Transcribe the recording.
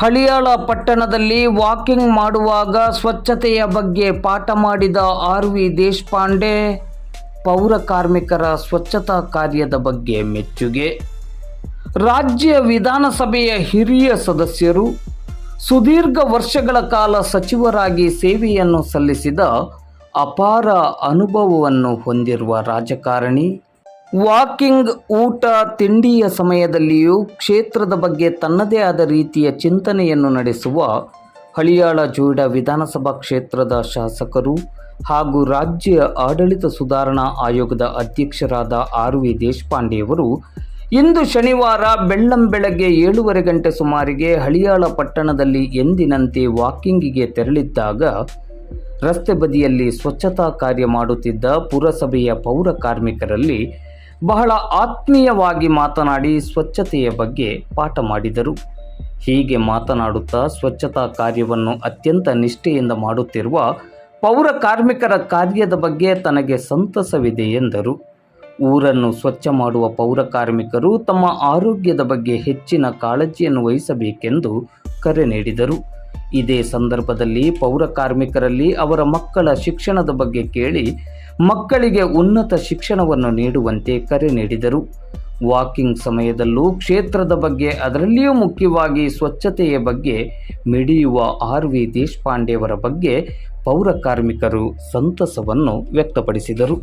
ಹಳಿಯಾಳ ಪಟ್ಟಣದಲ್ಲಿ ವಾಕಿಂಗ್ ಮಾಡುವಾಗ ಸ್ವಚ್ಛತೆಯ ಬಗ್ಗೆ ಪಾಠ ಮಾಡಿದ ಆರ್ ವಿ ದೇಶಪಾಂಡೆ, ಪೌರ ಕಾರ್ಮಿಕರ ಸ್ವಚ್ಛತಾ ಕಾರ್ಯದ ಬಗ್ಗೆ ಮೆಚ್ಚುಗೆ. ರಾಜ್ಯ ವಿಧಾನಸಭೆಯ ಹಿರಿಯ ಸದಸ್ಯರು, ಸುದೀರ್ಘ ವರ್ಷಗಳ ಕಾಲ ಸಚಿವರಾಗಿ ಸೇವೆಯನ್ನು ಸಲ್ಲಿಸಿದ ಅಪಾರ ಅನುಭವವನ್ನು ಹೊಂದಿರುವ ರಾಜಕಾರಣಿ ವಾಕಿಂಗ್, ಊಟ, ತಿಂಡಿಯ ಸಮಯದಲ್ಲಿಯೂ ಕ್ಷೇತ್ರದ ಬಗ್ಗೆ ತನ್ನದೇ ಆದ ರೀತಿಯ ಚಿಂತನೆಯನ್ನು ನಡೆಸುವ ಹಳಿಯಾಳ ಜೋಯಿಡಾ ವಿಧಾನಸಭಾ ಕ್ಷೇತ್ರದ ಶಾಸಕರು ಹಾಗೂ ರಾಜ್ಯ ಆಡಳಿತ ಸುಧಾರಣಾ ಆಯೋಗದ ಅಧ್ಯಕ್ಷರಾದ ಆರ್ ವಿ ದೇಶಪಾಂಡೆಯವರು ಇಂದು ಶನಿವಾರ ಬೆಳ್ಳಂ ಬೆಳಗ್ಗೆ ಏಳೂವರೆ ಗಂಟೆ ಸುಮಾರಿಗೆ ಹಳಿಯಾಳ ಪಟ್ಟಣದಲ್ಲಿ ಎಂದಿನಂತೆ ವಾಕಿಂಗಿಗೆ ತೆರಳಿದ್ದಾಗ ರಸ್ತೆ ಬದಿಯಲ್ಲಿ ಸ್ವಚ್ಛತಾ ಕಾರ್ಯ ಮಾಡುತ್ತಿದ್ದ ಪುರಸಭೆಯ ಪೌರ ಕಾರ್ಮಿಕರಲ್ಲಿ ಬಹಳ ಆತ್ಮೀಯವಾಗಿ ಮಾತನಾಡಿ ಸ್ವಚ್ಛತೆಯ ಬಗ್ಗೆ ಪಾಠ ಮಾಡಿದರು. ಹೀಗೆ ಮಾತನಾಡುತ್ತಾ ಸ್ವಚ್ಛತಾ ಕಾರ್ಯವನ್ನು ಅತ್ಯಂತ ನಿಷ್ಠೆಯಿಂದ ಮಾಡುತ್ತಿರುವ ಪೌರ ಕಾರ್ಮಿಕರ ಕಾರ್ಯದ ಬಗ್ಗೆ ತನಗೆ ಸಂತಸವಿದೆ ಎಂದರು. ಊರನ್ನು ಸ್ವಚ್ಛ ಮಾಡುವ ಪೌರ ಕಾರ್ಮಿಕರು ತಮ್ಮ ಆರೋಗ್ಯದ ಬಗ್ಗೆ ಹೆಚ್ಚಿನ ಕಾಳಜಿಯನ್ನು ವಹಿಸಬೇಕೆಂದು ಕರೆ ನೀಡಿದರು. ಇದೇ ಸಂದರ್ಭದಲ್ಲಿ ಪೌರ ಕಾರ್ಮಿಕರಲ್ಲಿ ಅವರ ಮಕ್ಕಳ ಶಿಕ್ಷಣದ ಬಗ್ಗೆ ಕೇಳಿ ಮಕ್ಕಳಿಗೆ ಉನ್ನತ ಶಿಕ್ಷಣವನ್ನು ನೀಡುವಂತೆ ಕರೆ ನೀಡಿದರು. ವಾಕಿಂಗ್ ಸಮಯದಲ್ಲೂ ಕ್ಷೇತ್ರದ ಬಗ್ಗೆ, ಅದರಲ್ಲಿಯೂ ಮುಖ್ಯವಾಗಿ ಸ್ವಚ್ಛತೆಯ ಬಗ್ಗೆ ಮಿಡಿಯುವ ಆರ್ ವಿ ದೇಶಪಾಂಡೆಯವರ ಬಗ್ಗೆ ಪೌರ ಕಾರ್ಮಿಕರು ಸಂತಸವನ್ನು ವ್ಯಕ್ತಪಡಿಸಿದರು.